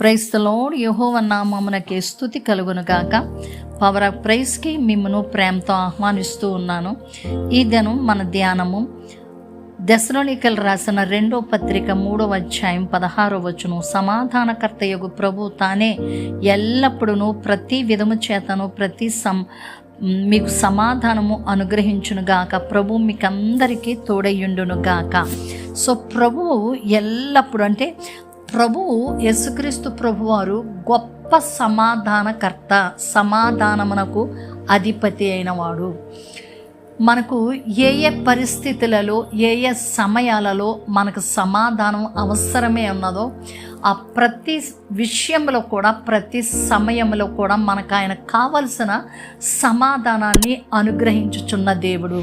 ప్రైస్తలోడ్ యహోవ నామమునకే స్థుతి కలుగును గాక. పవర్ ఆఫ్ ప్రైస్కి మిమ్మను ప్రేమతో ఆహ్వానిస్తూ ఉన్నాను. ఈ దినం మన ధ్యానము దశలోనికలు రాసిన రెండో పత్రిక మూడవ అధ్యాయం పదహారో వచ్చును సమాధానకర్త యొక్క ప్రభు తానే ఎల్లప్పుడూ ప్రతి విధము చేతను ప్రతి సం మీకు సమాధానము అనుగ్రహించును గాక. ప్రభు మీకందరికీ తోడయ్యుండునుగాక గాక. సో ప్రభువు ఎల్లప్పుడు అంటే ప్రభువు యేసుక్రీస్తు ప్రభువారు గొప్ప సమాధానకర్త సమాధానమునకు అధిపతి అయినవాడు. మనకు ఏ ఏ పరిస్థితులలో ఏ ఏ సమయాలలో మనకు సమాధానం అవసరమే ఉన్నదో ఆ ప్రతి విషయంలో కూడా ప్రతి సమయంలో కూడా మనకు ఆయన కావలసిన సమాధానాన్ని అనుగ్రహించుచున్న దేవుడు.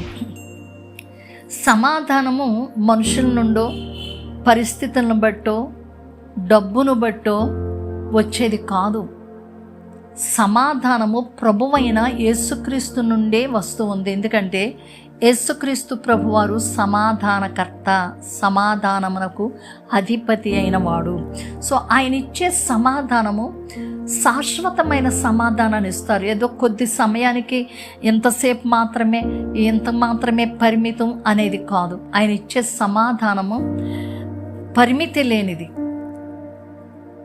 సమాధానము మనుషుల నుండో పరిస్థితులను బట్టో డబ్బును బట్టో వచ్చేది కాదు. సమాధానము ప్రభువైన యేసుక్రీస్తు నుండే వస్తూ ఉంది. ఎందుకంటే యేసుక్రీస్తు ప్రభువారు సమాధానకర్త సమాధానమునకు అధిపతి అయిన వాడు. సో ఆయన ఇచ్చే సమాధానము శాశ్వతమైన సమాధానాన్ని ఇస్తారు. ఏదో కొద్ది సమయానికి ఎంతసేపు మాత్రమే ఎంత మాత్రమే పరిమితం అనేది కాదు. ఆయన ఇచ్చే సమాధానము పరిమితి లేనిది.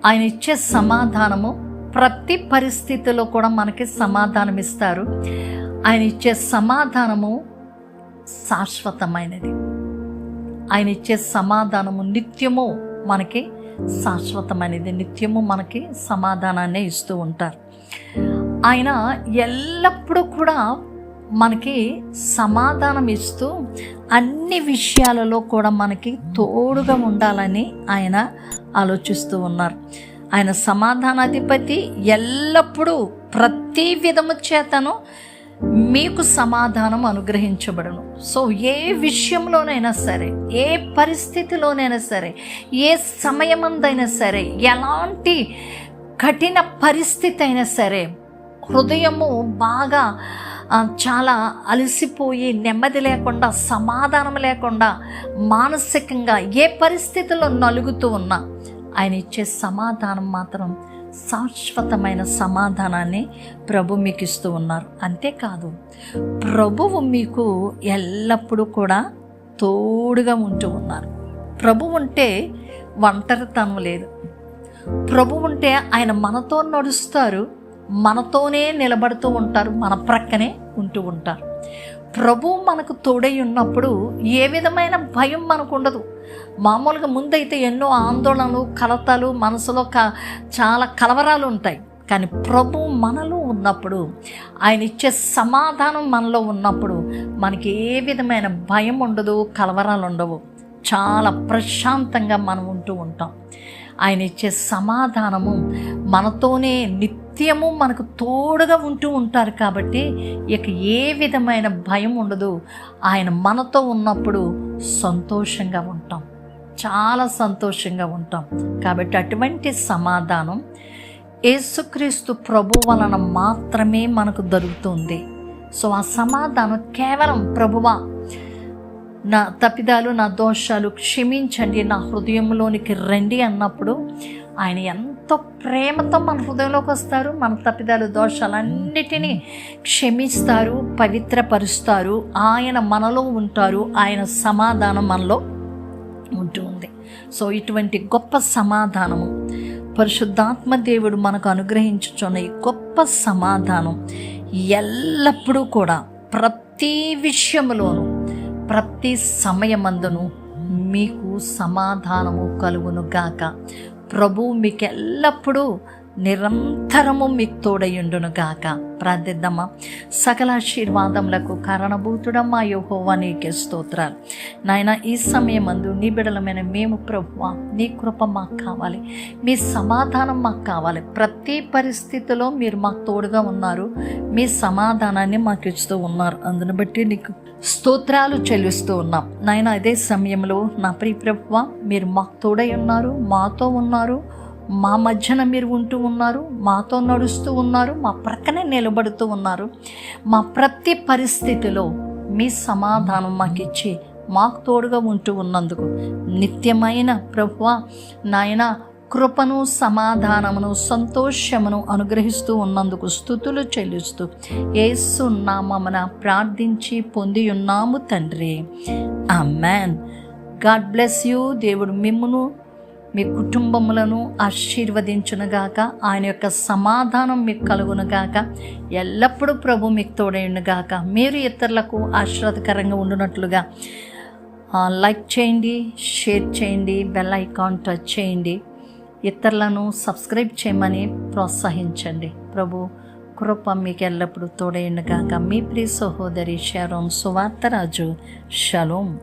ఆయన ఇచ్చే సమాధానము ప్రతి పరిస్థితిలో కూడా మనకి సమాధానం ఇస్తారు ఆయన ఇచ్చే సమాధానము శాశ్వతమైనది. ఆయన ఇచ్చే సమాధానము నిత్యము మనకి శాశ్వతమైనది. నిత్యము మనకి సమాధానాన్ని ఇస్తూ ఉంటారు. ఆయన ఎల్లప్పుడూ కూడా మనకి సమాధానం ఇస్తూ అన్ని విషయాలలో కూడా మనకి తోడుగా ఉండాలని ఆయన ఆలోచిస్తూ ఉన్నారు. ఆయన సమాధానాధిపతి ఎల్లప్పుడూ ప్రతి విధము చేతను మీకు సమాధానం అనుగ్రహించబడను. సో ఏ విషయంలోనైనా సరే ఏ పరిస్థితిలోనైనా సరే ఏ సమయమందైనా సరే ఎలాంటి కఠిన పరిస్థితి అయినా సరే హృదయము బాగా చాలా అలసిపోయి నెమ్మది లేకుండా సమాధానం లేకుండా మానసికంగా ఏ పరిస్థితుల్లో నలుగుతూ ఉన్నా ఆయన ఇచ్చే సమాధానం మాత్రం శాశ్వతమైన సమాధానాన్ని ప్రభు మీకు ఇస్తూ ఉన్నారు. అంతేకాదు ప్రభువు మీకు ఎల్లప్పుడూ కూడా తోడుగా ఉంటూ ఉన్నారు. ప్రభు ఉంటే ఒంటరితనం లేదు. ప్రభు ఉంటే ఆయన మనతో నడుస్తారు. మనతోనే నిలబడుతూ ఉంటారు మన ప్రక్కనే ఉంటూ ఉంటారు. ప్రభు మనకు తోడై ఉన్నప్పుడు ఏ విధమైన భయం మనకు ఉండదు. మామూలుగా ముందైతే ఎన్నో ఆందోళనలు కలతలు మనసులో క చాలా కలవరాలు ఉంటాయి. కానీ ప్రభు మనలో ఉన్నప్పుడు ఆయన ఇచ్చే సమాధానం మనలో ఉన్నప్పుడు మనకి ఏ విధమైన భయం ఉండదు కలవరాలు ఉండవు. చాలా ప్రశాంతంగా మనం ఉంటూ ఉంటాం. ఆయన ఇచ్చే సమాధానము మనతోనే నిత్యము మనకు తోడుగా ఉంటూ ఉంటారు కాబట్టి ఇక ఏ విధమైన భయం ఉండదు. ఆయన మనతో ఉన్నప్పుడు సంతోషంగా ఉంటాం. చాలా సంతోషంగా ఉంటాం. కాబట్టి అటువంటి సమాధానం యేసుక్రీస్తు ప్రభు వలన మాత్రమే మనకు దొరుకుతుంది. సో ఆ సమాధానం కేవలం ప్రభువా నా తప్పిదాలు నా దోషాలు క్షమించండి నా హృదయంలోనికి రండి అన్నప్పుడు ఆయన ఎంతో ప్రేమతో మన హృదయంలోకి వస్తారు. మన తప్పిదాలు దోషాలన్నిటినీ క్షమిస్తారు పవిత్రపరుస్తారు. ఆయన మనలో ఉంటారు ఆయన సమాధానం మనలో ఉంటుంది సో ఇటువంటి గొప్ప సమాధానము పరిశుద్ధాత్మ దేవుడు మనకు అనుగ్రహించుచున్న ఈ గొప్ప సమాధానం ఎల్లప్పుడూ కూడా ప్రతి విషయంలోనూ ప్రతి సమయమందును మీకు సమాధానము కలుగును గాక. ప్రభు మీకు ఎల్లప్పుడూ నిరంతరము మీకు తోడయుండును గాక. ప్రార్థిద్దామా. సకల ఆశీర్వాదములకు కారణభూతుడమ్మా యోహోవా నీకే స్తోత్రాలు. నాయన ఈ సమయమందు నీ బిడలమైన మేము ప్రభువా నీ కృప మాకు కావాలి. మీ సమాధానం మాకు కావాలి. ప్రతి పరిస్థితిలో మీరు మాకు తోడుగా ఉన్నారు. మీ సమాధానాన్ని మాకు ఇస్తూ ఉన్నారు. అందుని బట్టి నీకు స్తోత్రాలు చెల్లిస్తూ ఉన్నాం. నాయన అదే సమయంలో నా ప్రియప్రభువ మీరు మాకు తోడై ఉన్నారు మాతో ఉన్నారు మా మధ్యన మీరు ఉంటూ ఉన్నారు మాతో నడుస్తూ ఉన్నారు మా ప్రక్కనే నిలబడుతూ ఉన్నారు. మా ప్రతి పరిస్థితిలో మీ సమాధానం మాకు ఇచ్చి మాకు తోడుగా ఉంటూ ఉన్నందుకు నిత్యమైన ప్రభువ నాయన కృపను సమాధానమును సంతోషమును అనుగ్రహిస్తూ ఉన్నందుకు స్థుతులు చెల్లిస్తూ ఏసు నామమున ప్రార్థించి పొంది ఉన్నాము తండ్రి. Amen God bless you. దేవుడు మిమ్మును మీ కుటుంబములను ఆశీర్వదించునుగాక. ఆయన యొక్క సమాధానం మీకు కలుగునుగాక. ఎల్లప్పుడూ ప్రభు మీకు తోడైనగాక మీరు ఇతరులకు ఆశీర్వాదకరంగా ఉండునట్లుగా లైక్ చేయండి షేర్ చేయండి బెల్ ఐకాన్ టచ్ చేయండి. ఇతరులను సబ్స్క్రైబ్ చేయమని ప్రోత్సహించండి. ప్రభు కృప మీకు ఎల్లప్పుడూ తోడైండుగాక. మీ ప్రియ సహోదరి షారోన్ సువార్తరాజు. షలోం.